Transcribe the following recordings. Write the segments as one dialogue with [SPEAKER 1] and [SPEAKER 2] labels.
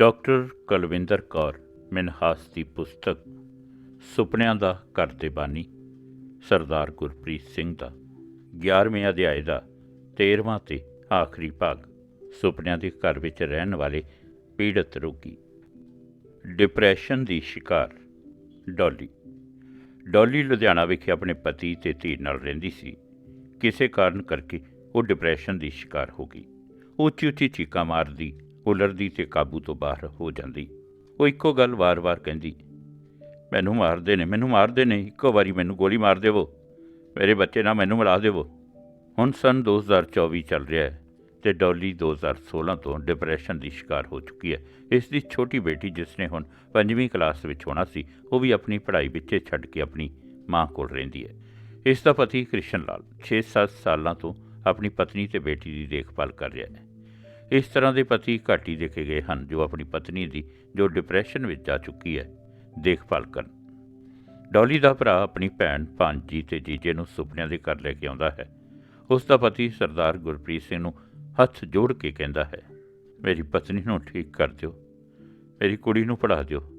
[SPEAKER 1] Doctor Kulwinder Kaur, Minhas ਦੀ ਪੁਸਤਕ, ਸੁਪਨਿਆਂ ਦਾ ਘਰ ਦੇ ਬਾਨੀ, ਸਰਦਾਰ ਗੁਰਪ੍ਰੀਤ ਸਿੰਘ ਦਾ 11ਵੇਂ ਅਧਿਆਇ ਦਾ 13ਵਾਂ ਤੇ ਆਖਰੀ ਭਾਗ, ਸੁਪਨਿਆਂ ਦੇ ਘਰ ਵਿੱਚ ਰਹਿਣ ਵਾਲੇ ਪੀੜਤ ਰੋਗੀ। ਡਿਪਰੈਸ਼ਨ ਦੀ ਸ਼ਿਕਾਰ, ਡੋਲੀ। ਡੋਲੀ ਲੁਧਿਆਣਾ ਵਿਖੇ ਆਪਣੇ ਪਤੀ ਤੇ ਧੀ ਨਾਲ ਰਹਿੰਦੀ ਸੀ। ਕਿਸੇ ਕਾਰਨ ਕਰਕੇ ਉਹ ਡਿਪਰੈਸ਼ਨ ਦੀ ਸ਼ਿਕਾਰ ਹੋ ਗਈ। ਉੱਚੀ ਉੱਚੀ ਚੀਕਾਂ ਮਾਰਦੀ ਉਲਰਦੀ ਤੇ ਕਾਬੂ ਤੋਂ ਬਾਹਰ ਹੋ ਜਾਂਦੀ। ਉਹ ਇੱਕੋ ਗੱਲ ਵਾਰ-ਵਾਰ ਕਹਿੰਦੀ, ਮੈਨੂੰ ਮਾਰਦੇ ਨੇ, ਮੈਨੂੰ ਮਾਰਦੇ ਨੇ, ਇੱਕੋ ਵਾਰੀ ਮੈਨੂੰ ਗੋਲੀ ਮਾਰ ਦੇਵੋ। ਮੇਰੇ ਬੱਚੇ ਨਾਲ ਮੈਨੂੰ ਮਿਲਾ ਦੇਵੋ। ਹੁਣ ਸਨ 2024 ਚੱਲ ਰਿਹਾ ਹੈ ਤੇ ਡੋਲੀ 2016 ਤੋਂ ਡਿਪਰੈਸ਼ਨ ਦੀ ਸ਼ਿਕਾਰ ਹੋ ਚੁੱਕੀ ਹੈ। ਇਸ ਦੀ ਛੋਟੀ ਬੇਟੀ ਜਿਸ ਨੇ ਹੁਣ ਪੰਜਵੀਂ ਕਲਾਸ ਵਿੱਚ ਹੋਣਾ ਸੀ, ਉਹ ਵੀ ਆਪਣੀ ਪੜ੍ਹਾਈ ਵਿੱਚੇ ਛੱਡ ਕੇ ਆਪਣੀ ਮਾਂ ਕੋਲ ਰਹਿੰਦੀ ਹੈ। ਇਸ ਦਾ ਪਤੀ ਕ੍ਰਿਸ਼ਨ ਲਾਲ 6-7 ਸਾਲਾਂ ਤੋਂ ਆਪਣੀ ਪਤਨੀ ਤੇ ਬੇਟੀ ਦੀ ਦੇਖਭਾਲ ਕਰ ਰਿਹਾ ਹੈ। ਇਸ ਤਰ੍ਹਾਂ ਦੇ ਪਤੀ ਘੱਟ ਹੀ ਦੇਖੇ ਗਏ ਹਨ, ਜੋ ਆਪਣੀ ਪਤਨੀ ਦੀ, ਜੋ ਡਿਪਰੈਸ਼ਨ ਵਿੱਚ ਜਾ ਚੁੱਕੀ ਹੈ। ਦੇਖਭਾਲ ਕਰਨ। ਡੋਲੀ ਦਾ ਭਰਾ ਆਪਣੀ ਭੈਣ ਭਾਂਜੀ ਤੇ ਜੀਜੇ ਨੂੰ ਸੁਪਨਿਆਂ ਦੇ ਘਰ ਲੈ ਕੇ ਆਉਂਦਾ ਹੈ। ਉਸ ਦਾ ਪਤੀ ਸਰਦਾਰ ਗੁਰਪ੍ਰੀਤ ਸਿੰਘ ਨੂੰ ਹੱਥ ਜੋੜ ਕੇ ਕਹਿੰਦਾ ਹੈ, ਮੇਰੀ ਪਤਨੀ ਨੂੰ ਠੀਕ ਕਰ ਦਿਓ। ਮੇਰੀ ਕੁੜੀ ਨੂੰ ਪੜ੍ਹਾ ਦਿਓ।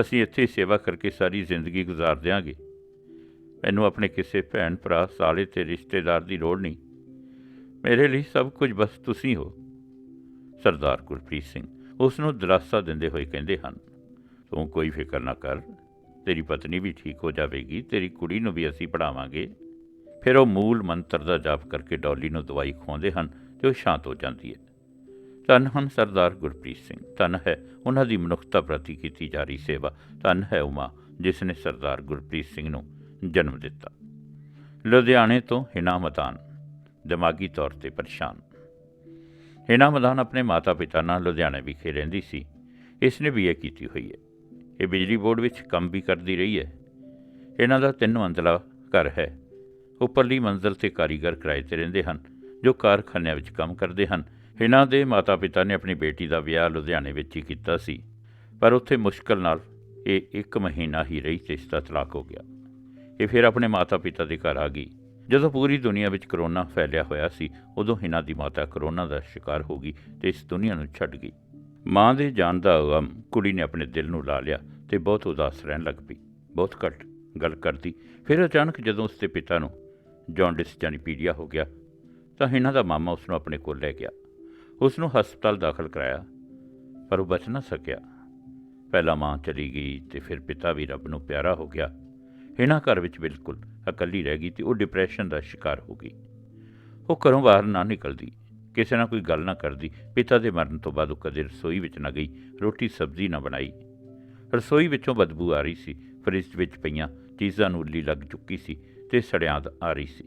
[SPEAKER 1] ਅਸੀਂ ਇੱਥੇ ਸੇਵਾ ਕਰਕੇ ਸਾਰੀ ਜ਼ਿੰਦਗੀ ਗੁਜ਼ਾਰ ਦਿਆਂਗੇ। ਮੈਨੂੰ ਆਪਣੇ ਕਿਸੇ ਭੈਣ ਭਰਾ, ਸਾਲੇ ਤੇ ਰਿਸ਼ਤੇਦਾਰ ਦੀ ਲੋੜ ਨਹੀਂ। ਮੇਰੇ ਲਈ ਸਭ ਕੁਝ ਬਸ ਤੁਸੀਂ ਹੋ। ਸਰਦਾਰ ਗੁਰਪ੍ਰੀਤ ਸਿੰਘ। ਉਸ ਨੂੰ ਦਿਲਾਸਾ ਦਿੰਦੇ ਹੋਏ ਕਹਿੰਦੇ ਹਨ, ਤੂੰ ਕੋਈ ਫਿਕਰ ਨਾ ਕਰ, ਤੇਰੀ ਪਤਨੀ ਵੀ ਠੀਕ ਹੋ ਜਾਵੇਗੀ, ਤੇਰੀ ਕੁੜੀ ਨੂੰ ਵੀ ਅਸੀਂ ਪੜਾਵਾਂਗੇ ਫਿਰ ਉਹ ਮੂਲ ਮੰਤਰ ਦਾ ਜਾਪ ਕਰਕੇ ਡੌਲੀ ਨੂੰ ਦਵਾਈ ਖਵਾਉਂਦੇ ਹਨ ਤੇ ਉਹ ਸ਼ਾਂਤ ਹੋ ਜਾਂਦੀ ਹੈ। ਧੰਨ ਹਨ ਸਰਦਾਰ ਗੁਰਪ੍ਰੀਤ ਸਿੰਘ, ਧੰਨ ਹੈ ਉਹਨਾਂ ਦੀ ਮਨੁੱਖਤਾ ਪ੍ਰਤੀ ਕੀਤੀ ਜਾ ਰਹੀ ਸੇਵਾ, ਧੰਨ ਹੈ ਉਮਾ ਜਿਸ ਨੇ ਸਰਦਾਰ ਗੁਰਪ੍ਰੀਤ ਸਿੰਘ ਨੂੰ ਜਨਮ ਦਿੱਤਾ। ਲੁਧਿਆਣੇ ਤੋਂ ਹਿਨਾ ਮਤਾਨ, ਦਿਮਾਗੀ ਤੌਰ ਤੇ ਪਰੇਸ਼ਾਨ। ਹਿਨਾ ਮਦਾਨ ਆਪਣੇ ਮਾਤਾ-ਪਿਤਾ ਨਾਲ ਲੁਧਿਆਣੇ ਵਿਖੇ ਰਹਿੰਦੀ ਸੀ। ਇਸ ਨੇ ਬੀਏ ਕੀਤੀ ਹੋਈ ਹੈ। ਇਹ ਬਿਜਲੀ ਬੋਰਡ ਵਿੱਚ ਕੰਮ ਵੀ ਕਰਦੀ ਰਹੀ ਹੈ। ਇਹਨਾਂ ਦਾ ਤਿੰਨ ਮੰਜ਼ਲਾ ਘਰ ਹੈ। ਉੱਪਰਲੀ ਮੰਜ਼ਲ ਤੇ ਕਾਰੀਗਰ ਕਿਰਾਏ ਤੇ ਰਹਿੰਦੇ ਹਨ, ਜੋ ਕਾਰਖਾਨਿਆਂ ਵਿੱਚ ਕੰਮ ਕਰਦੇ ਹਨ। ਇਹਨਾਂ ਦੇ ਮਾਤਾ-ਪਿਤਾ ਨੇ ਆਪਣੀ ਬੇਟੀ ਦਾ ਵਿਆਹ ਲੁਧਿਆਣੇ ਵਿੱਚ ਹੀ ਕੀਤਾ ਸੀ, ਪਰ ਉੱਥੇ ਮੁਸ਼ਕਲ ਨਾਲ ਇਹ ਇੱਕ ਮਹੀਨਾ ਹੀ ਰਹੀ ਤੇ ਇਸ ਦਾ ਤਲਾਕ ਹੋ ਗਿਆ। ਇਹ ਫਿਰ ਆਪਣੇ ਮਾਤਾ-ਪਿਤਾ ਦੇ ਘਰ ਆ ਗਈ। ਜਦੋਂ ਪੂਰੀ ਦੁਨੀਆ ਵਿੱਚ ਕਰੋਨਾ ਫੈਲਿਆ ਹੋਇਆ ਸੀ, ਉਦੋਂ ਹਿਨਾ ਦੀ ਮਾਤਾ ਕਰੋਨਾ ਦਾ ਸ਼ਿਕਾਰ ਹੋ ਗਈ ਤੇ ਇਸ ਦੁਨੀਆ ਨੂੰ ਛੱਡ ਗਈ। ਮਾਂ ਦੇ ਜਾਣ ਦਾ ਗਮ ਕੁੜੀ ਨੇ ਆਪਣੇ ਦਿਲ ਨੂੰ ਲਾ ਲਿਆ ਤੇ ਬਹੁਤ ਉਦਾਸ ਰਹਿਣ ਲੱਗ ਪਈ। ਬਹੁਤ ਘੱਟ ਗੱਲ ਕਰਦੀ। ਫਿਰ ਅਚਾਨਕ ਜਦੋਂ ਉਸਦੇ ਪਿਤਾ ਨੂੰ ਜੌਂਡਿਸ ਜਾਨੀ ਪੀੜਿਆ ਹੋ ਗਿਆ, ਤਾਂ ਹਿਨਾ ਦਾ ਮਾਮਾ ਉਸ ਨੂੰ ਆਪਣੇ ਕੋਲ ਲੈ ਗਿਆ। ਉਸ ਨੂੰ ਹਸਪਤਾਲ ਦਾਖਲ ਕਰਾਇਆ, ਪਰ ਉਹ ਬਚ ਨਾ ਸਕਿਆ। ਪਹਿਲਾਂ ਮਾਂ ਚਲੀ ਗਈ ਤੇ ਫਿਰ ਪਿਤਾ ਵੀ ਰੱਬ ਨੂੰ ਪਿਆਰਾ ਹੋ ਗਿਆ। ਹਿਨਾ ਘਰ ਵਿੱਚ ਬਿਲਕੁਲ ਇਕੱਲੀ ਰਹਿ ਗਈ ਤੇ ਉਹ ਡਿਪਰੈਸ਼ਨ ਦਾ ਸ਼ਿਕਾਰ ਹੋ ਗਈ। ਉਹ ਘਰੋਂ ਬਾਹਰ ਨਾ ਨਿਕਲਦੀ, ਕਿਸੇ ਨਾਲ ਕੋਈ ਗੱਲ ਨਾ ਕਰਦੀ, ਪਿਤਾ ਦੇ ਮਰਨ ਤੋਂ ਬਾਅਦ ਉਹ ਕਦੇ ਰਸੋਈ ਵਿੱਚ ਨਾ ਗਈ, ਰੋਟੀ ਸਬਜ਼ੀ ਨਾ ਬਣਾਈ। ਰਸੋਈ ਵਿੱਚੋਂ ਬਦਬੂ ਆ ਰਹੀ ਸੀ, ਫਰਿੱਜ ਵਿੱਚ ਪਈਆਂ ਚੀਜ਼ਾਂ ਨੂੰ ਉੱਲੀ ਲੱਗ ਚੁੱਕੀ ਸੀ ਤੇ ਸੜਿਆਦ ਆ ਰਹੀ ਸੀ।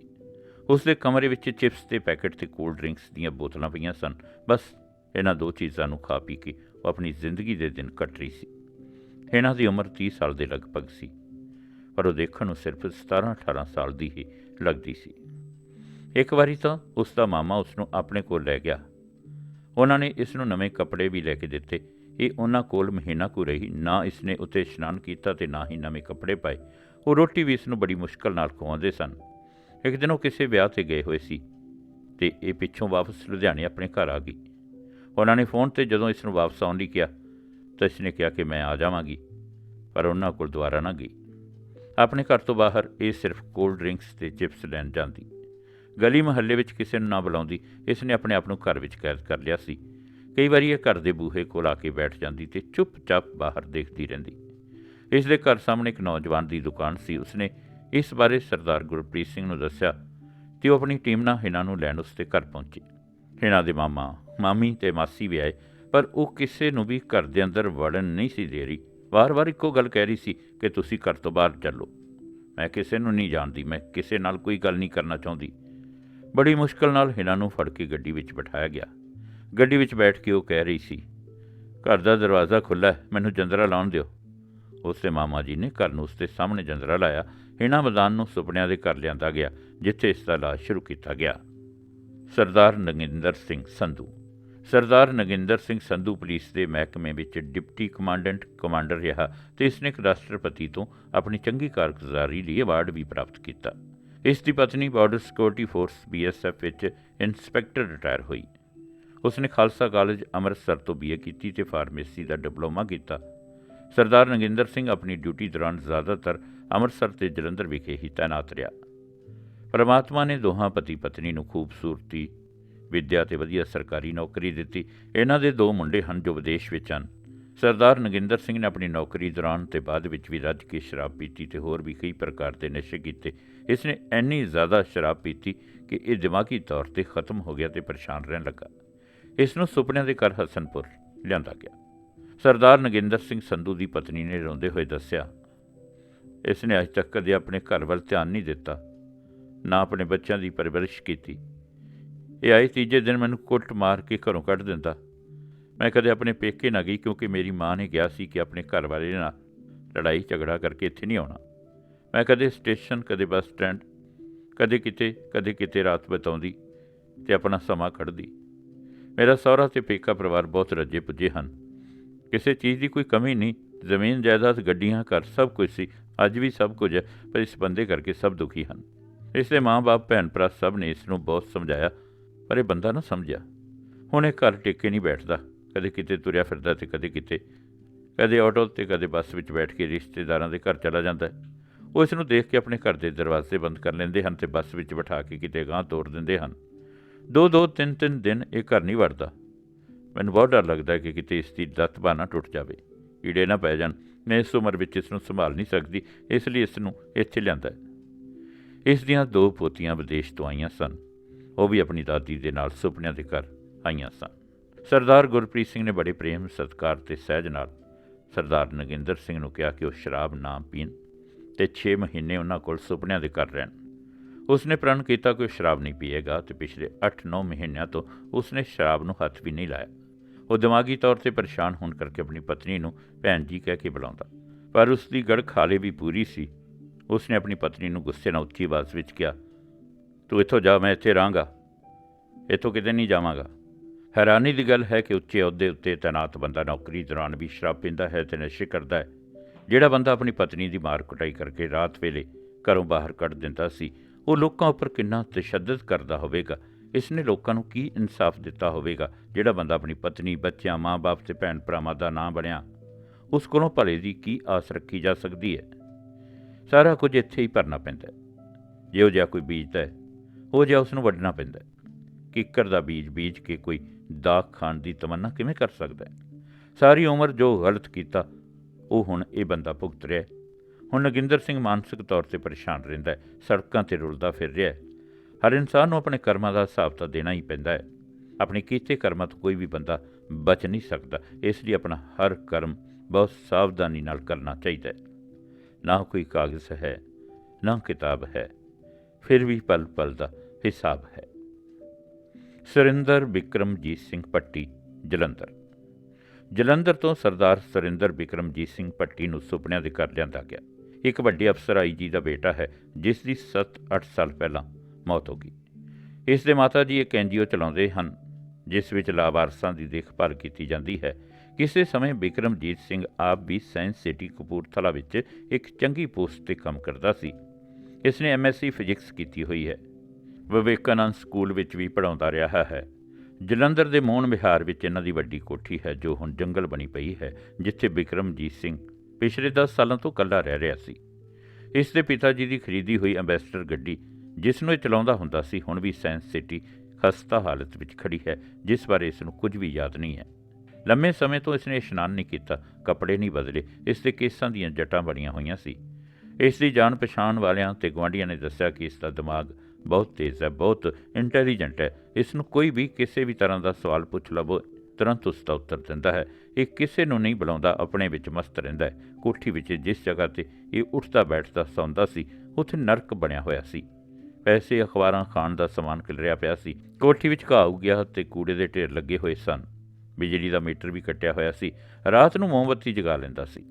[SPEAKER 1] ਉਸ ਦੇ ਕਮਰੇ ਵਿੱਚ ਚਿਪਸ ਦੇ ਪੈਕੇਟ ਤੇ ਕੋਲਡ ਡਰਿੰਕਸ ਦੀਆਂ ਬੋਤਲਾਂ ਪਈਆਂ ਸਨ। ਬਸ ਇਹਨਾਂ ਦੋ ਚੀਜ਼ਾਂ ਨੂੰ ਖਾ ਪੀ ਕੇ ਉਹ ਆਪਣੀ ਜ਼ਿੰਦਗੀ ਦੇ ਦਿਨ ਕੱਟ ਰਹੀ ਸੀ। ਇਹਨਾਂ ਦੀ ਉਮਰ 30 ਸਾਲ ਦੇ ਲਗਭਗ ਸੀ। ਪਰ ਉਹ ਦੇਖਣ ਨੂੰ ਸਿਰਫ 17-18 ਸਾਲ ਦੀ ਹੀ ਲੱਗਦੀ ਸੀ। ਇੱਕ ਵਾਰੀ ਤਾਂ ਉਸ ਦਾ ਮਾਮਾ ਉਸ ਨੂੰ ਆਪਣੇ ਕੋਲ ਲੈ ਗਿਆ। ਉਹਨਾਂ ਨੇ ਇਸ ਨੂੰ ਨਵੇਂ ਕੱਪੜੇ ਵੀ ਲੈ ਕੇ ਦਿੱਤੇ। ਇਹ ਉਹਨਾਂ ਕੋਲ ਮਹੀਨਾ ਕੁ ਰਹੀ। ਨਾ ਇਸ ਨੇ ਉੱਤੇ ਇਸ਼ਨਾਨ ਕੀਤਾ ਤੇ ਨਾ ਹੀ ਨਵੇਂ ਕੱਪੜੇ ਪਾਏ। ਉਹ ਰੋਟੀ ਵੀ ਇਸ ਨੂੰ ਬੜੀ ਮੁਸ਼ਕਲ ਨਾਲ ਖਵਾਉਂਦੇ ਸਨ। ਇੱਕ ਦਿਨ ਉਹ ਕਿਸੇ ਵਿਆਹ ਤੇ ਗਏ ਹੋਏ ਸੀ ਤੇ ਇਹ ਪਿੱਛੋਂ ਵਾਪਸ ਲੁਧਿਆਣੇ ਆਪਣੇ ਘਰ ਆ ਗਈ। ਉਹਨਾਂ ਨੇ ਫੋਨ ਤੇ ਜਦੋਂ ਇਸ ਨੂੰ ਵਾਪਸ ਆਉਣ ਲਈ ਕਿਹਾ ਤਾਂ ਇਸ ਨੇ ਕਿਹਾ ਕਿ ਮੈਂ ਆ ਜਾਵਾਂਗੀ, ਪਰ ਉਹਨਾਂ ਕੋਲ ਦੁਬਾਰਾ ਨਾ ਗਈ। ਆਪਣੇ ਘਰ ਤੋਂ ਬਾਹਰ ਇਹ ਸਿਰਫ ਕੋਲਡ ਡਰਿੰਕਸ ਤੇ ਚਿਪਸ ਲੈਣ ਜਾਂਦੀ। ਗਲੀ ਮੁਹੱਲੇ ਵਿੱਚ ਕਿਸੇ ਨੂੰ ਨਾ ਬੁਲਾਉਂਦੀ, ਇਸ ਨੇ ਆਪਣੇ ਆਪ ਨੂੰ ਘਰ ਵਿੱਚ ਕੈਦ ਕਰ ਲਿਆ ਸੀ। ਕਈ ਵਾਰੀ ਇਹ ਘਰ ਦੇ ਬੂਹੇ ਕੋਲ ਆ ਕੇ ਬੈਠ ਜਾਂਦੀ ਤੇ ਚੁੱਪਚਾਪ ਬਾਹਰ ਦੇਖਦੀ ਰਹਿੰਦੀ। ਇਸ ਦੇ ਘਰ ਸਾਹਮਣੇ ਇੱਕ ਨੌਜਵਾਨ ਦੀ ਦੁਕਾਨ ਸੀ। ਉਸਨੇ ਇਸ ਬਾਰੇ ਸਰਦਾਰ ਗੁਰਪ੍ਰੀਤ ਸਿੰਘ ਨੂੰ ਦੱਸਿਆ ਤੇ ਉਹ ਆਪਣੀ ਟੀਮ ਨਾਲ ਹਿਨਾ ਨੂੰ ਲੈਣ ਉਸਦੇ ਘਰ ਪਹੁੰਚੇ। ਹਿਨਾ ਦੇ ਮਾਮਾ, ਮਾਮੀ ਤੇ ਮਾਸੀ ਵੀ ਆਏ, ਪਰ ਉਹ ਕਿਸੇ ਨੂੰ ਵੀ ਘਰ ਦੇ ਅੰਦਰ ਵੜਨ ਨਹੀਂ ਸੀ ਦੇ ਰਹੀ। ਵਾਰ-ਵਾਰ ਇੱਕੋ ਗੱਲ ਕਹਿ ਰਹੀ ਸੀ ਕਿ ਤੁਸੀਂ ਘਰ ਤੋਂ ਬਾਹਰ ਚੱਲੋ। ਮੈਂ ਕਿਸੇ ਨੂੰ ਨਹੀਂ ਜਾਣਦੀ, ਮੈਂ ਕਿਸੇ ਨਾਲ ਕੋਈ ਗੱਲ ਨਹੀਂ ਕਰਨਾ ਚਾਹੁੰਦੀ। ਬੜੀ ਮੁਸ਼ਕਲ ਨਾਲ ਹਿਨਾ ਨੂੰ ਫੜ ਕੇ ਗੱਡੀ ਵਿੱਚ ਬਿਠਾਇਆ ਗਿਆ। ਗੱਡੀ ਵਿੱਚ ਬੈਠ ਕੇ ਉਹ ਕਹਿ ਰਹੀ ਸੀ, ਘਰ ਦਾ ਦਰਵਾਜ਼ਾ ਖੁੱਲ੍ਹਾ ਹੈ, ਮੈਨੂੰ ਜੰਦਰਾ ਲਾਉਣ ਦਿਓ। ਉਸਦੇ ਮਾਮਾ ਜੀ ਨੇ ਘਰ ਨੂੰ ਉਸਦੇ ਸਾਹਮਣੇ ਜੰਦਰਾ ਲਾਇਆ। ਹਿਨਾ ਮੈਦਾਨ ਨੂੰ ਸੁਪਨਿਆਂ ਦੇ ਘਰ ਲਿਆਂਦਾ ਗਿਆ, ਜਿੱਥੇ ਇਸ ਦਾ ਇਲਾਜ ਸ਼ੁਰੂ ਕੀਤਾ ਗਿਆ। ਸਰਦਾਰ ਨਗਿੰਦਰ ਸਿੰਘ ਸੰਧੂ ਸਰਦਾਰ ਨਗਿੰਦਰ ਸਿੰਘ ਸੰਧੂ ਪੁਲਿਸ ਦੇ ਮਹਿਕਮੇ ਵਿੱਚ ਡਿਪਟੀ ਕਮਾਂਡੈਂਟ ਕਮਾਂਡਰ ਰਿਹਾ ਤੇ ਇਸ ਨੇ ਇੱਕ ਰਾਸ਼ਟਰਪਤੀ ਤੋਂ ਆਪਣੀ ਚੰਗੀ ਕਾਰਗੁਜ਼ਾਰੀ ਲਈ ਅਵਾਰਡ ਵੀ ਪ੍ਰਾਪਤ ਕੀਤਾ। ਇਸ ਦੀ ਪਤਨੀ ਬਾਰਡਰ ਸਿਕਿਉਰਿਟੀ ਫੋਰਸ ਬੀਐਸਐਫ ਵਿੱਚ ਇਨਸਪੈਕਟਰ ਰਿਟਾਇਰ ਹੋਈ। ਉਸਨੇ ਖਾਲਸਾ ਕਾਲਜ ਅੰਮ੍ਰਿਤਸਰ ਤੋਂ ਬੀਏ ਕੀਤੀ ਤੇ ਫਾਰਮੇਸੀ ਦਾ ਡਿਪਲੋਮਾ ਕੀਤਾ। ਸਰਦਾਰ ਨਗਿੰਦਰ ਸਿੰਘ ਆਪਣੀ ਡਿਊਟੀ ਦੌਰਾਨ ਜ਼ਿਆਦਾਤਰ ਅੰਮ੍ਰਿਤਸਰ ਤੇ ਜਲੰਧਰ ਵਿਖੇ ਹੀ ਤਾਇਨਾਤ ਰਿਹਾ। ਪਰਮਾਤਮਾ ਨੇ ਦੋਹਾਂ ਪਤੀ ਪਤਨੀ ਨੂੰ ਖੂਬਸੂਰਤੀ ਵਿੱਦਿਆ ਤੇ ਵਧੀਆ ਸਰਕਾਰੀ ਨੌਕਰੀ ਦਿੱਤੀ। ਇਹਨਾਂ ਦੇ ਦੋ ਮੁੰਡੇ ਹਨ ਜੋ ਵਿਦੇਸ਼ ਵਿੱਚ ਹਨ। ਸਰਦਾਰ ਨਗਿੰਦਰ ਸਿੰਘ ਨੇ ਆਪਣੀ ਨੌਕਰੀ ਦੌਰਾਨ ਤੇ ਬਾਅਦ ਵਿੱਚ ਵੀ ਰੱਜ ਕੇ ਸ਼ਰਾਬ ਪੀਤੀ ਤੇ ਹੋਰ ਵੀ ਕਈ ਪ੍ਰਕਾਰ ਦੇ ਨਸ਼ੇ ਕੀਤੇ। ਇਸ ਨੇ ਇੰਨੀ ਜ਼ਿਆਦਾ ਸ਼ਰਾਬ ਪੀਤੀ ਕਿ ਇਹ ਦਿਮਾਗੀ ਤੌਰ ਤੇ ਖਤਮ ਹੋ ਗਿਆ ਤੇ ਪਰੇਸ਼ਾਨ ਰਹਿਣ ਲੱਗਾ। ਇਸ ਨੂੰ ਸੁਪਨਿਆਂ ਦੇ ਘਰ ਹਸਨਪੁਰ ਲਿਆਂਦਾ ਗਿਆ। ਸਰਦਾਰ ਨਗਿੰਦਰ ਸਿੰਘ ਸੰਧੂ ਦੀ ਪਤਨੀ ਨੇ ਰੋਂਦੇ ਹੋਏ ਦੱਸਿਆ, ਇਸ ਨੇ ਅਜੇ ਤੱਕ ਕਦੇ ਆਪਣੇ ਘਰ ਵੱਲ ਧਿਆਨ ਨਹੀਂ ਦਿੱਤਾ, ਨਾ ਆਪਣੇ ਬੱਚਿਆਂ ਦੀ ਪਰਵਰਿਸ਼ ਕੀਤੀ ਇਹ ਆਏ ਤੀਜੇ ਦਿਨ ਮੈਨੂੰ ਕੁੱਟ ਮਾਰ ਕੇ ਘਰੋਂ ਕੱਢ ਦਿੰਦਾ। ਮੈਂ ਕਦੇ ਆਪਣੇ ਪੇਕੇ ਨਾ ਗਈ ਕਿਉਂਕਿ ਮੇਰੀ ਮਾਂ ਨੇ ਕਿਹਾ ਸੀ ਕਿ ਆਪਣੇ ਘਰ ਵਾਲੇ ਨਾਲ ਲੜਾਈ ਝਗੜਾ ਕਰਕੇ ਇੱਥੇ ਨਹੀਂ ਆਉਣਾ। ਮੈਂ ਕਦੇ ਸਟੇਸ਼ਨ, ਕਦੇ ਬੱਸ ਸਟੈਂਡ, ਕਦੇ ਕਿਤੇ ਕਦੇ ਕਿਤੇ ਰਾਤ ਬਿਤਾਉਂਦੀ ਤੇ ਆਪਣਾ ਸਮਾਂ ਕੱਢਦੀ। ਮੇਰਾ ਸਹੁਰਾ ਤੇ ਪੇਕਾ ਪਰਿਵਾਰ ਬਹੁਤ ਰੱਜੇ ਪੁੱਜੇ ਹਨ। ਕਿਸੇ ਚੀਜ਼ ਦੀ ਕੋਈ ਕਮੀ ਨਹੀਂ, ਜ਼ਮੀਨ, ਜਾਇਦਾਦ, ਗੱਡੀਆਂ, ਘਰ ਸਭ ਕੁਝ ਸੀ। ਅੱਜ ਵੀ ਸਭ ਕੁਝ ਹੈ, ਪਰ ਇਸ ਬੰਦੇ ਕਰਕੇ ਸਭ ਦੁਖੀ ਹਨ। ਇਸ ਦੇ ਮਾਂ-ਬਾਪ ਭੈਣ ਭਰਾ ਸਭ ਨੇ ਇਸ ਨੂੰ ਬਹੁਤ ਸਮਝਾਇਆ। ਪਰ ਇਹ ਬੰਦਾ ਨਾ ਸਮਝਿਆ। ਹੁਣ ਇਹ ਘਰ ਟਿੱਕੇ ਨਹੀਂ ਬੈਠਦਾ। ਕਦੇ ਕਿਤੇ ਤੁਰਿਆ ਫਿਰਦਾ ਤੇ ਕਦੇ ਕਿਤੇ। ਕਦੇ ਆਟੋ ਤੇ ਕਦੇ ਬੱਸ ਵਿੱਚ ਬੈਠ ਕੇ ਰਿਸ਼ਤੇਦਾਰਾਂ ਦੇ ਘਰ ਚਲਾ ਜਾਂਦਾ ਉਹ ਇਸ ਨੂੰ ਦੇਖ ਕੇ ਆਪਣੇ ਘਰ ਦੇ ਦਰਵਾਜ਼ੇ ਬੰਦ ਕਰ ਲੈਂਦੇ ਹਨ ਤੇ ਬੱਸ ਵਿੱਚ ਬਿਠਾ ਕੇ ਕਿਤੇ ਗਾਂਹ ਤੋਰ ਦਿੰਦੇ ਹਨ। ਦੋ ਦੋ, ਤਿੰਨ ਤਿੰਨ ਦਿਨ ਇਹ ਘਰ ਨਹੀਂ ਵੜਦਾ। ਮੈਨੂੰ ਬਹੁਤ ਡਰ ਲੱਗਦਾ ਕਿ ਕਿਤੇ ਇਸ ਦੀ ਲੱਤ ਬਾਂਹ ਨਾ ਟੁੱਟ ਜਾਵੇ। ਈੜੇ ਨਾ ਪੈ ਜਾਣ। ਮੈਂ ਇਸ ਉਮਰ ਵਿੱਚ ਇਸ ਨੂੰ ਸੰਭਾਲ ਨਹੀਂ ਸਕਦੀ। ਇਸ ਲਈ ਇਸ ਨੂੰ ਇੱਥੇ ਲਿਆਂਦਾ ਇਸ ਦੀਆਂ ਦੋ ਪੋਤੀਆਂ ਵਿਦੇਸ਼ ਤੋਂ ਆਈਆਂ ਸਨ। ਉਹ ਵੀ ਆਪਣੀ ਦਾਦੀ ਦੇ ਨਾਲ ਸੁਪਨਿਆਂ ਦੇ ਘਰ ਆਈਆਂ ਸਨ। ਸਰਦਾਰ ਗੁਰਪ੍ਰੀਤ ਸਿੰਘ ਨੇ ਬੜੇ ਪ੍ਰੇਮ ਸਤਿਕਾਰ ਤੇ ਸਹਿਜ ਨਾਲ ਸਰਦਾਰ ਨਗਿੰਦਰ ਸਿੰਘ ਨੂੰ ਕਿਹਾ ਕਿ ਉਹ ਸ਼ਰਾਬ ਨਾ ਪੀਣ ਤੇ 6 ਮਹੀਨੇ ਉਹਨਾਂ ਕੋਲ ਸੁਪਨਿਆਂ ਦੇ ਘਰ ਰਹਿਣ। ਉਸਨੇ ਪ੍ਰਣ ਕੀਤਾ ਕਿ ਉਹ ਸ਼ਰਾਬ ਨਹੀਂ ਪੀਏਗਾ ਤੇ ਪਿਛਲੇ 8-9 ਮਹੀਨਿਆਂ ਤੋਂ ਉਸਨੇ ਸ਼ਰਾਬ ਨੂੰ ਹੱਥ ਵੀ ਨਹੀਂ ਲਾਇਆ। ਉਹ ਦਿਮਾਗੀ ਤੌਰ ਤੇ ਪਰੇਸ਼ਾਨ ਹੋਣ ਕਰਕੇ ਆਪਣੀ ਪਤਨੀ ਨੂੰ ਭੈਣ ਜੀ ਕਹਿ ਕੇ ਬੁਲਾਉਂਦਾ। ਪਰ ਉਸ ਦੀ ਗੜ ਖਾਲੇ ਵੀ ਪੂਰੀ ਸੀ। ਉਸਨੇ ਆਪਣੀ ਪਤਨੀ ਨੂੰ ਗੁੱਸੇ ਨਾਲ ਉੱਚੀ ਆਵਾਜ਼ ਵਿੱਚ ਕਿਹਾ ਤੂੰ ਇੱਥੋਂ ਜਾ, ਮੈਂ ਇੱਥੇ ਰਹਾਂਗਾ ਇੱਥੋਂ ਕਿਤੇ ਨਹੀਂ ਜਾਵਾਂਗਾ। ਹੈਰਾਨੀ ਦੀ ਗੱਲ ਹੈ ਕਿ ਉੱਚੇ ਅਹੁਦੇ ਉੱਤੇ ਤੈਨਾਤ ਬੰਦਾ ਨੌਕਰੀ ਦੌਰਾਨ ਵੀ ਸ਼ਰਾਬ ਪੀਂਦਾ ਹੈ ਤੇ ਨਸ਼ੇ ਕਰਦਾ ਹੈ। ਜਿਹੜਾ ਬੰਦਾ ਆਪਣੀ ਪਤਨੀ ਦੀ ਮਾਰ ਕੁਟਾਈ ਕਰਕੇ ਰਾਤ ਵੇਲੇ ਘਰੋਂ ਬਾਹਰ ਕੱਢ ਦਿੰਦਾ ਸੀ, ਉਹ ਲੋਕਾਂ ਉੱਪਰ ਕਿੰਨਾ ਤਸ਼ੱਦਦ ਕਰਦਾ ਹੋਵੇਗਾ। ਇਸ ਨੇ ਲੋਕਾਂ ਨੂੰ ਕੀ ਇਨਸਾਫ ਦਿੱਤਾ ਹੋਵੇਗਾ? ਜਿਹੜਾ ਬੰਦਾ ਆਪਣੀ ਪਤਨੀ, ਬੱਚਿਆਂ, ਮਾਂ-ਬਾਪ ਤੇ ਭੈਣ ਭਰਾਵਾਂ ਦਾ ਨਾਂ ਬਣਿਆ, ਉਸ ਕੋਲੋਂ ਭਲੇ ਦੀ ਕੀ ਆਸ ਰੱਖੀ ਜਾ ਸਕਦੀ ਹੈ? ਸਾਰਾ ਕੁਝ ਇੱਥੇ ਹੀ ਭਰਨਾ ਪੈਂਦਾ ਹੈ। ਜੇ ਉਹ ਜਿਹਾ ਕੋਈ ਬੀਜਦਾ ਹੈ ਉਹ ਜਿਹਾ ਉਸ ਨੂੰ ਵੱਢਣਾ ਪੈਂਦਾ ਕਿੱਕਰ ਦਾ ਬੀਜ ਬੀਜ ਕੇ ਕੋਈ ਦਾਗ ਖਾਣ ਦੀ ਤਮੰਨਾ ਕਿਵੇਂ ਕਰ ਸਕਦਾ ਹੈ? ਸਾਰੀ ਉਮਰ ਜੋ ਗਲਤ ਕੀਤਾ, ਉਹ ਹੁਣ ਇਹ ਬੰਦਾ ਭੁਗਤ ਰਿਹਾ ਹੁਣ ਨਗਿੰਦਰ ਸਿੰਘ ਮਾਨਸਿਕ ਤੌਰ ਤੇ ਪਰੇਸ਼ਾਨ ਰਹਿੰਦਾ ਹੈ। ਸੜਕਾਂ ਤੇ ਰੁਲਦਾ ਫਿਰ ਰਿਹਾ ਹੈ। ਹਰ ਇਨਸਾਨ ਨੂੰ ਆਪਣੇ ਕਰਮਾਂ ਦਾ ਹਿਸਾਬ ਤਾਂ ਦੇਣਾ ਹੀ ਪੈਂਦਾ ਹੈ। ਆਪਣੇ ਕੀਤੇ ਕਰਮਾਂ ਤੋਂ ਕੋਈ ਵੀ ਬੰਦਾ ਬਚ ਨਹੀਂ ਸਕਦਾ। ਇਸ ਲਈ ਆਪਣਾ ਹਰ ਕਰਮ ਬਹੁਤ ਸਾਵਧਾਨੀ ਨਾਲ ਕਰਨਾ ਚਾਹੀਦਾ ਹੈ। ਨਾ ਕੋਈ ਕਾਗਜ਼ ਹੈ, ਨਾ ਕਿਤਾਬ ਹੈ। ਫਿਰ ਵੀ ਪਲ ਪਲ ਦਾ ਹਿਸਾਬ ਹੈ। ਸੁਰਿੰਦਰ ਬਿਕਰਮਜੀਤ ਸਿੰਘ ਪੱਟੀ ਜਲੰਧਰ। ਜਲੰਧਰ ਤੋਂ ਸਰਦਾਰ ਸੁਰਿੰਦਰ ਬਿਕਰਮਜੀਤ ਸਿੰਘ ਪੱਟੀ ਨੂੰ ਸੁਪਨਿਆਂ ਦੇ ਕਰ ਲਿਆਂਦਾ ਗਿਆ। ਇੱਕ ਵੱਡੇ ਅਫਸਰ ਆਈ ਜੀ ਦਾ ਬੇਟਾ ਹੈ, ਜਿਸ ਦੀ 7-8 ਸਾਲ ਪਹਿਲਾਂ ਮੌਤ ਹੋ ਗਈ। ਇਸ ਦੇ ਮਾਤਾ ਜੀ ਇੱਕ ਐਨਜੀਓ ਚਲਾਉਂਦੇ ਹਨ, ਜਿਸ ਵਿੱਚ ਲਾਵਾਰਸਾਂ ਦੀ ਦੇਖਭਾਲ ਕੀਤੀ ਜਾਂਦੀ ਹੈ। ਕਿਸੇ ਸਮੇਂ ਬਿਕਰਮਜੀਤ ਸਿੰਘ ਆਪ ਵੀ ਸਾਇੰਸ ਸਿਟੀ ਕਪੂਰਥਲਾ ਵਿੱਚ ਇੱਕ ਚੰਗੀ ਪੋਸਟ ਤੇ ਕੰਮ ਕਰਦਾ ਸੀ। ਇਸ ਨੇ ਐਮਐਸਸੀ ਫਿਜ਼ਿਕਸ ਕੀਤੀ ਹੋਈ ਹੈ। ਵਿਵੇਕਾਨੰਦ ਸਕੂਲ ਵਿੱਚ ਵੀ ਪੜਾਉਂਦਾ ਰਿਹਾ ਹੈ। ਜਲੰਧਰ ਦੇ ਮੋਹਨ ਵਿਹਾਰ ਵਿੱਚ ਇਹਨਾਂ ਦੀ ਵੱਡੀ ਕੋਠੀ ਹੈ, ਜੋ ਹੁਣ ਜੰਗਲ ਬਣੀ ਪਈ ਹੈ, ਜਿੱਥੇ ਬਿਕਰਮਜੀਤ ਸਿੰਘ ਪਿਛਲੇ 10 ਸਾਲਾਂ ਤੋਂ ਇਕੱਲਾ ਰਹਿ ਰਿਹਾ ਸੀ। ਇਸ ਦੇ ਪਿਤਾ ਜੀ ਦੀ ਖਰੀਦੀ ਹੋਈ ਐਂਬੈਸਡਰ ਗੱਡੀ, ਜਿਸ ਨੂੰ ਇਹ ਚਲਾਉਂਦਾ ਹੁੰਦਾ ਸੀ, ਹੁਣ ਵੀ ਸਾਇੰਸ ਸਿਟੀ ਖਸਤਾ ਹਾਲਤ ਵਿੱਚ ਖੜੀ ਹੈ, ਜਿਸ ਬਾਰੇ ਇਸ ਨੂੰ ਕੁਝ ਵੀ ਯਾਦ ਨਹੀਂ ਹੈ। ਲੰਮੇ ਸਮੇਂ ਤੋਂ ਇਸ ਨੇ ਇਸ਼ਨਾਨ ਨਹੀਂ ਕੀਤਾ, ਕੱਪੜੇ ਨਹੀਂ ਬਦਲੇ, ਇਸ ਦੇ ਕੇਸਾਂ ਦੀਆਂ ਜਟਾਂ ਬਣੀਆਂ ਹੋਈਆਂ ਸੀ। ਇਸ ਦੀ ਜਾਣ ਪਛਾਣ ਵਾਲਿਆਂ ਤੇ ਗੁਆਂਢੀਆਂ ਨੇ ਦੱਸਿਆ ਕਿ ਇਸ ਦਾ ਦਿਮਾਗ ਬਹੁਤ ਤੇਜ਼ ਹੈ, ਬਹੁਤ ਇੰਟੈਲੀਜੈਂਟ ਹੈ। ਇਸ ਨੂੰ ਕੋਈ ਵੀ ਕਿਸੇ ਵੀ ਤਰ੍ਹਾਂ ਦਾ ਸਵਾਲ ਪੁੱਛ ਲਵੋ, ਤੁਰੰਤ ਉਸ ਦਾ ਉੱਤਰ ਦਿੰਦਾ ਹੈ। ਇਹ ਕਿਸੇ ਨੂੰ ਨਹੀਂ ਬੁਲਾਉਂਦਾ, ਆਪਣੇ ਵਿੱਚ ਮਸਤ ਰਹਿੰਦਾ ਹੈ। ਕੋਠੀ ਵਿੱਚ ਜਿਸ ਜਗ੍ਹਾ ਤੇ ਇਹ ਉੱਠਦਾ ਬੈਠਦਾ ਸੌਂਦਾ ਸੀ, ਉੱਥੇ ਨਰਕ ਬਣਿਆ ਹੋਇਆ ਸੀ। ਪੈਸੇ, ਅਖਬਾਰਾਂ, ਖਾਣ ਦਾ ਸਮਾਨ ਖਿਲਰਿਆ ਪਿਆ ਸੀ। ਕੋਠੀ ਵਿੱਚ ਘਾਹ ਗਿਆ ਤੇ ਕੂੜੇ ਦੇ ਢੇਰ ਲੱਗੇ ਹੋਏ ਸਨ। ਬਿਜਲੀ ਦਾ ਮੀਟਰ ਵੀ ਕੱਟਿਆ ਹੋਇਆ ਸੀ। ਰਾਤ ਨੂੰ ਮੋਮਬੱਤੀ ਜਗਾ ਲੈਂਦਾ ਸੀ।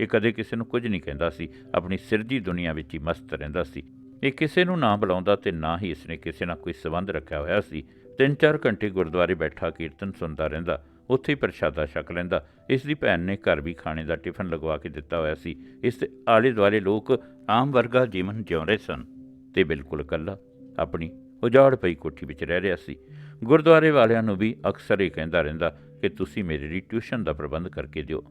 [SPEAKER 1] ਇਹ ਕਦੇ ਕਿਸੇ ਨੂੰ ਕੁਝ ਨਹੀਂ ਕਹਿੰਦਾ ਸੀ, ਆਪਣੀ ਸਿਰਜੀ ਦੁਨੀਆ ਵਿੱਚ ਹੀ ਮਸਤ ਰਹਿੰਦਾ ਸੀ। ਇਹ ਕਿਸੇ ਨੂੰ ਨਾ ਬੁਲਾਉਂਦਾ ਤੇ ਨਾ ਹੀ ਇਸਨੇ ਕਿਸੇ ਨਾਲ ਕੋਈ ਸਬੰਧ ਰੱਖਿਆ ਹੋਇਆ ਸੀ। ਤਿੰਨ ਚਾਰ ਘੰਟੇ ਗੁਰਦੁਆਰੇ ਬੈਠਾ ਕੀਰਤਨ ਸੁਣਦਾ ਰਹਿੰਦਾ, ਉੱਥੇ ਹੀ ਪ੍ਰਸ਼ਾਦਾ ਛਕ ਲੈਂਦਾ। ਇਸ ਦੀ ਭੈਣ ਨੇ ਘਰ ਵੀ ਖਾਣੇ ਦਾ ਟਿਫਨ ਲਗਵਾ ਕੇ ਦਿੱਤਾ ਹੋਇਆ ਸੀ। ਇਸ ਦੇ ਆਲੇ ਦੁਆਲੇ ਲੋਕ ਆਮ ਵਰਗਾ ਜੀਵਨ ਜਿਉਂ ਰਹੇ ਸਨ ਤੇ ਬਿਲਕੁਲ ਇਕੱਲਾ, ਆਪਣੀ ਉਜਾੜ ਪਈ ਕੋਠੀ ਵਿੱਚ ਰਹਿ ਰਿਹਾ ਸੀ। ਗੁਰਦੁਆਰੇ ਵਾਲਿਆਂ ਨੂੰ ਵੀ ਅਕਸਰ ਇਹ ਕਹਿੰਦਾ ਰਹਿੰਦਾ ਕਿ ਤੁਸੀਂ ਮੇਰੇ ਲਈ ਟਿਊਸ਼ਨ ਦਾ ਪ੍ਰਬੰਧ ਕਰਕੇ ਦਿਓ।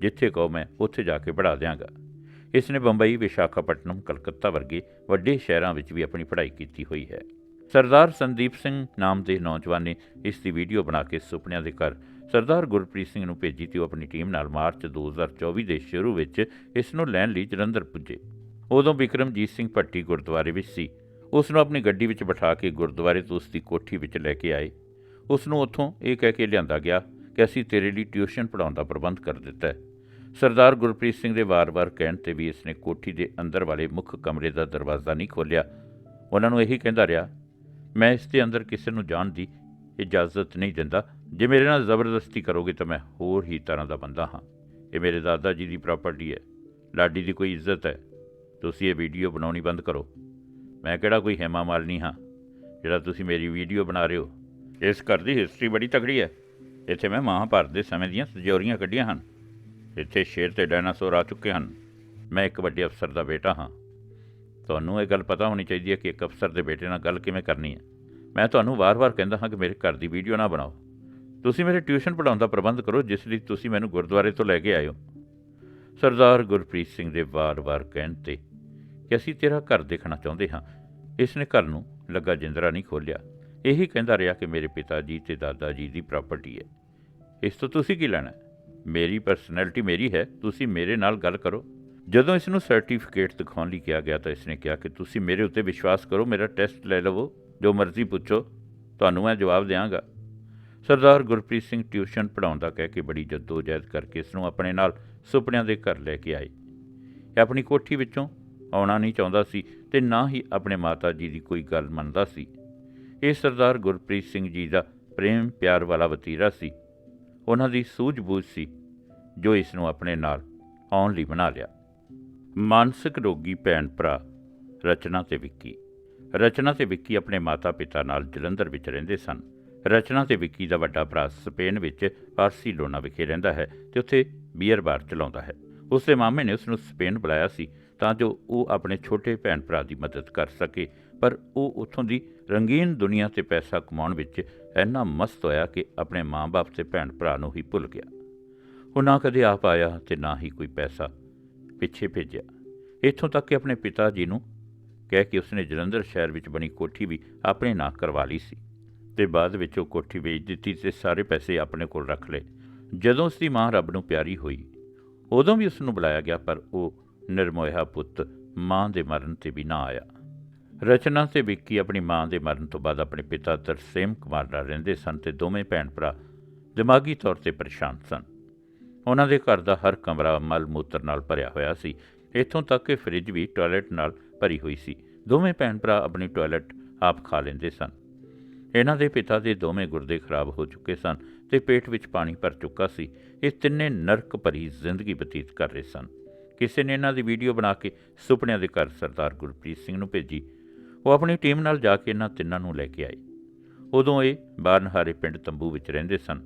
[SPEAKER 1] ਜਿੱਥੇ ਕਹੋ ਮੈਂ, ਉੱਥੇ ਜਾ ਕੇ ਪੜ੍ਹਾ ਦਿਆਂਗਾ। ਇਸ ਨੇ ਬੰਬਈ, ਵਿਸ਼ਾਖਾਪਟਨਮ, ਕਲਕੱਤਾ ਵਰਗੇ ਵੱਡੇ ਸ਼ਹਿਰਾਂ ਵਿੱਚ ਵੀ ਆਪਣੀ ਪੜ੍ਹਾਈ ਕੀਤੀ ਹੋਈ ਹੈ। ਸਰਦਾਰ ਸੰਦੀਪ ਸਿੰਘ ਨਾਮ ਦੇ ਨੌਜਵਾਨ ਨੇ ਇਸ ਦੀ ਵੀਡੀਓ ਬਣਾ ਕੇ ਸੁਪਨਿਆਂ ਦੇ ਘਰ ਸਰਦਾਰ ਗੁਰਪ੍ਰੀਤ ਸਿੰਘ ਨੂੰ ਭੇਜੀ ਤੇ ਉਹ ਆਪਣੀ ਟੀਮ ਨਾਲ ਮਾਰਚ 2024 ਦੇ ਸ਼ੁਰੂ ਵਿੱਚ ਇਸ ਨੂੰ ਲੈਣ ਲਈ ਜਲੰਧਰ ਪੁੱਜੇ। ਉਦੋਂ ਵਿਕਰਮਜੀਤ ਸਿੰਘ ਭੱਟੀ ਗੁਰਦੁਆਰੇ ਵਿੱਚ ਸੀ। ਉਸ ਨੂੰ ਆਪਣੀ ਗੱਡੀ ਵਿੱਚ ਬਿਠਾ ਕੇ ਗੁਰਦੁਆਰੇ ਤੋਂ ਉਸ ਦੀ ਕੋਠੀ ਵਿੱਚ ਲੈ ਕੇ ਆਏ। ਉਸ ਨੂੰ ਉੱਥੋਂ ਇਹ ਕਹਿ ਕੇ ਲਿਆਂਦਾ ਗਿਆ ਕਿ ਅਸੀਂ ਤੇਰੇ ਲਈ ਟਿਊਸ਼ਨ ਪੜਾਉਣ ਦਾ ਪ੍ਰਬੰਧ ਕਰ ਦਿੱਤਾ ਹੈ। ਸਰਦਾਰ ਗੁਰਪ੍ਰੀਤ ਸਿੰਘ ਦੇ ਵਾਰ-ਵਾਰ ਕਹਿਣ ਤੇ ਵੀ ਇਸ ਨੇ ਕੋਠੀ ਦੇ ਅੰਦਰ ਵਾਲੇ ਮੁੱਖ ਕਮਰੇ ਦਾ ਦਰਵਾਜ਼ਾ ਨਹੀਂ ਖੋਲ੍ਹਿਆ। ਉਹਨਾਂ ਨੂੰ ਇਹੀ ਕਹਿੰਦਾ ਰਿਹਾ, ਮੈਂ ਇਸ ਦੇ ਅੰਦਰ ਕਿਸੇ ਨੂੰ ਜਾਣ ਦੀ ਇਜਾਜ਼ਤ ਨਹੀਂ ਦਿੰਦਾ। ਜੇ ਮੇਰੇ ਨਾਲ ਜ਼ਬਰਦਸਤੀ ਕਰੋਗੇ ਤਾਂ ਮੈਂ ਹੋਰ ਹੀ ਤਰ੍ਹਾਂ ਦਾ ਬੰਦਾ ਹਾਂ। ਇਹ ਮੇਰੇ ਦਾਦਾ ਜੀ ਦੀ ਪ੍ਰਾਪਰਟੀ ਹੈ। ਲਾਡੀ ਦੀ ਕੋਈ ਇੱਜ਼ਤ ਹੈ। ਤੁਸੀਂ ਇਹ ਵੀਡੀਓ ਬਣਾਉਣੀ ਬੰਦ ਕਰੋ। ਮੈਂ ਕਿਹੜਾ ਕੋਈ ਹੈਮਾ ਮਾਲਨੀ ਹਾਂ? ਜਿਹੜਾ ਤੁਸੀਂ ਮੇਰੀ ਵੀਡੀਓ ਬਣਾ ਰਹੇ ਹੋ। ਇਸ ਘਰ ਦੀ ਹਿਸਟਰੀ ਬੜੀ ਤਕੜੀ ਹੈ। ਇੱਥੇ ਮੈਂ ਮਹਾਭਾਰਤ ਦੇ ਸਮੇਂ ਦੀਆਂ ਸਜੋਰੀਆਂ ਕੱਢੀਆਂ ਹਨ। ਇੱਥੇ ਸ਼ੇਰ ਤੇ ਡਾਇਨਾਸੌਰ ਆ ਚੁੱਕੇ ਹਨ। ਮੈਂ ਇੱਕ ਵੱਡੇ ਅਫਸਰ ਦਾ ਬੇਟਾ ਹਾਂ। ਤੁਹਾਨੂੰ ਇਹ ਗੱਲ ਪਤਾ ਹੋਣੀ ਚਾਹੀਦੀ ਹੈ ਕਿ ਇੱਕ ਅਫਸਰ ਦੇ ਬੇਟੇ ਨਾਲ ਗੱਲ ਕਿਵੇਂ ਕਰਨੀ ਹੈ। ਮੈਂ ਤੁਹਾਨੂੰ ਵਾਰ-ਵਾਰ ਕਹਿੰਦਾ ਹਾਂ ਕਿ ਮੇਰੇ ਘਰ ਦੀ ਵੀਡੀਓ ਨਾ ਬਣਾਓ। ਤੁਸੀਂ ਮੇਰੇ ਟਿਊਸ਼ਨ ਪੜਾਉਣ ਦਾ ਪ੍ਰਬੰਧ ਕਰੋ, ਜਿਸ ਲਈ ਤੁਸੀਂ ਮੈਨੂੰ ਗੁਰਦੁਆਰੇ ਤੋਂ ਲੈ ਕੇ ਆਏ ਹੋ ਸਰਦਾਰ ਗੁਰਪ੍ਰੀਤ ਸਿੰਘ ਦੇ ਵਾਰ-ਵਾਰ ਕਹਿਣ ਤੇ ਕਿ ਅਸੀਂ ਤੇਰਾ ਘਰ ਦੇਖਣਾ ਚਾਹੁੰਦੇ ਹਾਂ। ਇਸ ਨੇ ਘਰ ਨੂੰ ਲੱਗਾ ਜਿੰਦਰਾ ਨਹੀਂ ਖੋਲ੍ਹਿਆ। ਇਹੀ ਕਹਿੰਦਾ ਰਿਹਾ ਕਿ ਮੇਰੇ ਪਿਤਾ ਜੀ ਤੇ ਦਾਦਾ ਜੀ ਦੀ ਪ੍ਰਾਪਰਟੀ ਹੈ। ਇਸ ਤੋਂ ਤੁਸੀਂ ਕੀ ਲੈਣਾ ਮੇਰੀ ਪਰਸਨੈਲਿਟੀ ਮੇਰੀ ਹੈ, ਤੁਸੀਂ ਮੇਰੇ ਨਾਲ ਗੱਲ ਕਰੋ। ਜਦੋਂ ਇਸ ਨੂੰ ਸਰਟੀਫਿਕੇਟ ਦਿਖਾਉਣ ਲਈ ਕਿਹਾ ਗਿਆ ਤਾਂ ਇਸ ਨੇ ਕਿਹਾ ਕਿ ਤੁਸੀਂ ਮੇਰੇ ਉੱਤੇ ਵਿਸ਼ਵਾਸ ਕਰੋ, ਮੇਰਾ ਟੈਸਟ ਲੈ ਲਵੋ, ਜੋ ਮਰਜ਼ੀ ਪੁੱਛੋ, ਤੁਹਾਨੂੰ ਮੈਂ ਜਵਾਬ ਦਿਆਂਗਾ। ਸਰਦਾਰ ਗੁਰਪ੍ਰੀਤ ਸਿੰਘ ਟਿਊਸ਼ਨ ਪੜਾਉਂਦਾ ਕਹਿ ਕੇ ਬੜੀ ਜਦੋਜਹਿਦ ਕਰਕੇ ਇਸ ਨੂੰ ਆਪਣੇ ਨਾਲ ਸੁਪਨਿਆਂ ਦੇ ਘਰ ਲੈ ਕੇ ਆਏ। ਇਹ ਆਪਣੀ ਕੋਠੀ ਵਿੱਚੋਂ ਆਉਣਾ ਨਹੀਂ ਚਾਹੁੰਦਾ ਸੀ ਤੇ ਨਾ ਹੀ ਆਪਣੇ ਮਾਤਾ ਜੀ ਦੀ ਕੋਈ ਗੱਲ ਮੰਨਦਾ ਸੀ। ਇਹ ਸਰਦਾਰ ਗੁਰਪ੍ਰੀਤ ਸਿੰਘ ਜੀ ਦਾ ਪ੍ਰੇਮ ਪਿਆਰ ਵਾਲਾ ਵਤੀਰਾ ਸੀ। ਉਹਨਾਂ ਦੀ ਸੂਝ-ਬੂਝ ਸੀ, ਜੋ ਇਸ ਨੂੰ ਆਪਣੇ ਨਾਲ ਆਉਣ ਲਈ ਬਣਾ ਲਿਆ। ਮਾਨਸਿਕ ਰੋਗੀ ਭੈਣ ਭਰਾ, ਰਚਨਾ ਤੇ ਵਿੱਕੀ। ਰਚਨਾ ਤੇ ਵਿੱਕੀ ਆਪਣੇ ਮਾਤਾ-ਪਿਤਾ ਨਾਲ ਜਲੰਧਰ ਵਿੱਚ ਰਹਿੰਦੇ ਸਨ। ਰਚਨਾ ਤੇ ਵਿੱਕੀ ਦਾ ਵੱਡਾ ਭਰਾ ਸਪੇਨ ਵਿੱਚ ਬਾਰਸੀਲੋਨਾ ਵਿਖੇ ਰਹਿੰਦਾ ਹੈ ਤੇ ਉੱਥੇ ਬੀਅਰ ਬਾਰ ਚਲਾਉਂਦਾ ਹੈ। ਉਸ ਦੇ ਮਾਮੇ ਨੇ ਉਸ ਨੂੰ ਸਪੇਨ ਬੁਲਾਇਆ ਸੀ ਤਾਂ ਜੋ ਉਹ ਆਪਣੇ ਛੋਟੇ ਭੈਣ ਭਰਾ ਦੀ ਮਦਦ ਕਰ ਸਕੇ। ਪਰ ਉਹ ਉੱਥੋਂ ਦੀ ਰੰਗੀਨ ਦੁਨੀਆ ਤੇ ਪੈਸਾ ਕਮਾਉਣ ਵਿੱਚ ਇੰਨਾ ਮਸਤ ਹੋਇਆ ਕਿ ਆਪਣੇ ਮਾਂ-ਬਾਪ ਤੇ ਭੈਣ ਭਰਾ ਨੂੰ ਹੀ ਭੁੱਲ ਗਿਆ। ਉਹ ਨਾ ਕਦੇ ਆਪ ਆਇਆ ਤੇ ਨਾ ਹੀ ਕੋਈ ਪੈਸਾ ਪਿੱਛੇ ਭੇਜਿਆ। ਇੱਥੋਂ ਤੱਕ ਕਿ ਆਪਣੇ ਪਿਤਾ ਜੀ ਨੂੰ ਕਹਿ ਕੇ ਉਸਨੇ ਜਲੰਧਰ ਸ਼ਹਿਰ ਵਿੱਚ ਬਣੀ ਕੋਠੀ ਵੀ ਆਪਣੇ ਨਾਂ ਕਰਵਾ ਲਈ ਸੀ ਤੇ ਬਾਅਦ ਵਿੱਚ ਉਹ ਕੋਠੀ ਵੇਚ ਦਿੱਤੀ ਤੇ ਸਾਰੇ ਪੈਸੇ ਆਪਣੇ ਕੋਲ ਰੱਖ ਲਏ। ਜਦੋਂ ਉਸ ਦੀ ਮਾਂ ਰੱਬ ਨੂੰ ਪਿਆਰੀ ਹੋਈ, ਉਦੋਂ ਵੀ ਉਸ ਨੂੰ ਬੁਲਾਇਆ ਗਿਆ ਪਰ ਉਹ ਨਿਰਮੋਇਆ ਪੁੱਤ ਮਾਂ ਦੇ ਮਰਨ ਤੇ ਵੀ ਨਾ ਆਇਆ। ਰਚਨਾ ਤੇ ਵਿੱਕੀ ਆਪਣੀ ਮਾਂ ਦੇ ਮਰਨ ਤੋਂ ਬਾਅਦ ਆਪਣੇ ਪਿਤਾ ਤਰਸੇਮ ਕੁਮਾਰ ਨਾਲ ਰਹਿੰਦੇ ਸਨ ਤੇ ਦੋਵੇਂ ਭੈਣ ਭਰਾ ਦਿਮਾਗੀ ਤੌਰ ਤੇ ਪਰੇਸ਼ਾਨ ਸਨ। ਉਹਨਾਂ ਦੇ ਘਰ ਦਾ ਹਰ ਕਮਰਾ ਮਲ ਮੂਤਰ ਨਾਲ ਭਰਿਆ ਹੋਇਆ ਸੀ। ਇੱਥੋਂ ਤੱਕ ਕਿ ਫ੍ਰਿਜ ਵੀ ਟਾਇਲਟ ਨਾਲ ਭਰੀ ਹੋਈ ਸੀ। ਦੋਵੇਂ ਭੈਣ ਭਰਾ ਆਪਣੀ ਟਾਇਲਟ ਆਪ ਖਾ ਲੈਂਦੇ ਸਨ। ਇਹਨਾਂ ਦੇ ਪਿਤਾ ਦੇ ਦੋਵੇਂ ਗੁਰਦੇ ਖਰਾਬ ਹੋ ਚੁੱਕੇ ਸਨ ਤੇ ਪੇਟ ਵਿੱਚ ਪਾਣੀ ਭਰ ਚੁੱਕਾ ਸੀ। ਇਹ ਤਿੰਨੇ ਨਰਕ ਭਰੀ ਜ਼ਿੰਦਗੀ ਬਤੀਤ ਕਰ ਰਹੇ ਸਨ। ਕਿਸੇ ਨੇ ਇਹਨਾਂ ਦੀ ਵੀਡੀਓ ਬਣਾ ਕੇ ਸੁਪਨਿਆਂ ਦੇ ਘਰ ਸਰਦਾਰ ਗੁਰਪ੍ਰੀਤ ਸਿੰਘ ਨੂੰ ਭੇਜੀ। ਉਹ ਆਪਣੀ ਟੀਮ ਨਾਲ ਜਾ ਕੇ ਇਹਨਾਂ ਤਿੰਨਾਂ ਨੂੰ ਲੈ ਕੇ ਆਏ ਉਦੋਂ ਇਹ ਬਾਰਨਹਾਰੇ ਪਿੰਡ ਤੰਬੂ ਵਿੱਚ ਰਹਿੰਦੇ ਸਨ।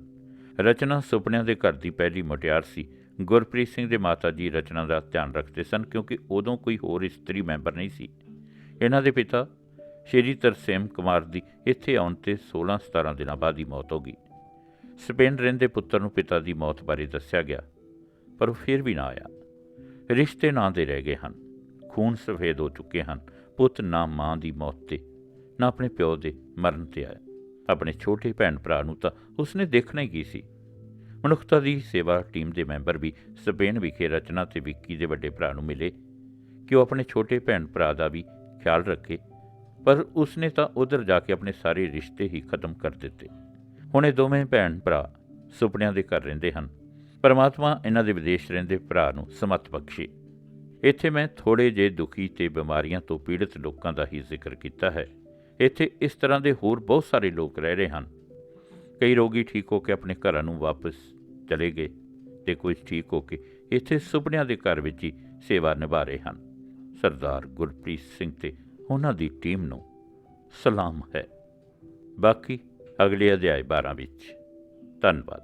[SPEAKER 1] ਰਚਨਾ ਸੁਪਨਿਆਂ ਦੇ ਘਰ ਦੀ ਪਹਿਲੀ ਮੁਟਿਆਰ ਸੀ। ਗੁਰਪ੍ਰੀਤ ਸਿੰਘ ਦੇ ਮਾਤਾ ਜੀ ਰਚਨਾ ਦਾ ਧਿਆਨ ਰੱਖਦੇ ਸਨ ਕਿਉਂਕਿ ਉਦੋਂ ਕੋਈ ਹੋਰ ਇਸਤਰੀ ਮੈਂਬਰ ਨਹੀਂ ਸੀ। ਇਹਨਾਂ ਦੇ ਪਿਤਾ ਸ਼੍ਰੀ ਤਰਸੇਮ ਕੁਮਾਰ ਦੀ ਇੱਥੇ ਆਉਣ ਤੇ 16-17 ਦਿਨਾਂ ਬਾਅਦ ਹੀ ਮੌਤ ਹੋ ਗਈ। ਸਪੇਨ ਰਹਿੰਦੇ ਪੁੱਤਰ ਨੂੰ ਪਿਤਾ ਦੀ ਮੌਤ ਬਾਰੇ ਦੱਸਿਆ ਗਿਆ, ਪਰ ਉਹ ਫਿਰ ਵੀ ਨਾ ਆਇਆ। ਰਿਸ਼ਤੇ ਨਾਂ ਦੇ ਰਹਿ ਗਏ ਹਨ। ਖੂਨ ਸਫੇਦ ਹੋ ਚੁੱਕੇ ਹਨ ਪੁੱਤ ਨਾ ਮਾਂ ਦੀ ਮੌਤ ਤੇ, ਨਾ ਆਪਣੇ ਪਿਓ ਦੇ ਮਰਨ ਤੇ ਆਇਆ। ਆਪਣੇ ਛੋਟੇ ਭੈਣ ਭਰਾ ਨੂੰ ਤਾਂ ਉਸਨੇ ਦੇਖਣਾ ਹੀ ਕੀ ਸੀ। ਮਨੁੱਖਤਾ ਦੀ ਸੇਵਾ ਟੀਮ ਦੇ ਮੈਂਬਰ ਵੀ ਸਪੇਨ ਵਿਖੇ ਰਚਨਾ ਤੇ ਵਿੱਕੀ ਦੇ ਵੱਡੇ ਭਰਾ ਨੂੰ ਮਿਲੇ ਕਿ ਉਹ ਆਪਣੇ ਛੋਟੇ ਭੈਣ ਭਰਾ ਦਾ ਵੀ ਖਿਆਲ ਰੱਖੇ, ਪਰ ਉਸਨੇ ਤਾਂ ਉਧਰ ਜਾ ਕੇ ਆਪਣੇ ਸਾਰੇ ਰਿਸ਼ਤੇ ਹੀ ਖਤਮ ਕਰ ਦਿੱਤੇ। ਹੁਣ ਇਹ ਦੋਵੇਂ ਭੈਣ ਭਰਾ ਸੁਪਨਿਆਂ ਦੇ ਘਰ ਰਹਿੰਦੇ ਹਨ। ਪਰਮਾਤਮਾ ਇਹਨਾਂ ਦੇ ਵਿਦੇਸ਼ ਰਹਿੰਦੇ ਭਰਾ ਨੂੰ ਸਮਤ ਬਖਸ਼ੇ। ਇੱਥੇ ਮੈਂ ਥੋੜੇ ਜੇ ਦੁਖੀ ਤੇ ਬਿਮਾਰੀਆਂ ਤੋਂ ਪੀੜਤ ਲੋਕਾਂ ਦਾ ਹੀ ਜ਼ਿਕਰ ਕੀਤਾ ਹੈ। ਇੱਥੇ ਇਸ ਤਰ੍ਹਾਂ ਦੇ ਹੋਰ ਬਹੁਤ ਸਾਰੇ ਲੋਕ ਰਹਿ ਰਹੇ ਹਨ। ਕਈ ਰੋਗੀ ਠੀਕ ਹੋ ਕੇ ਆਪਣੇ ਘਰਾਂ ਨੂੰ ਵਾਪਸ ਚਲੇ ਗਏ ਤੇ ਕੁਝ ਠੀਕ ਹੋ ਕੇ ਇੱਥੇ ਸੁਪਨਿਆਂ ਦੇ ਘਰ ਵਿੱਚ ਹੀ ਸੇਵਾ ਨਿਭਾ ਰਹੇ ਹਨ। ਸਰਦਾਰ ਗੁਰਪ੍ਰੀਤ ਸਿੰਘ ਤੇ ਉਹਨਾਂ ਦੀ ਟੀਮ ਨੂੰ ਸਲਾਮ ਹੈ। ਬਾਕੀ ਅਗਲੇ ਅਧਿਆਇ 12 ਵਿੱਚ। ਧੰਨਵਾਦ।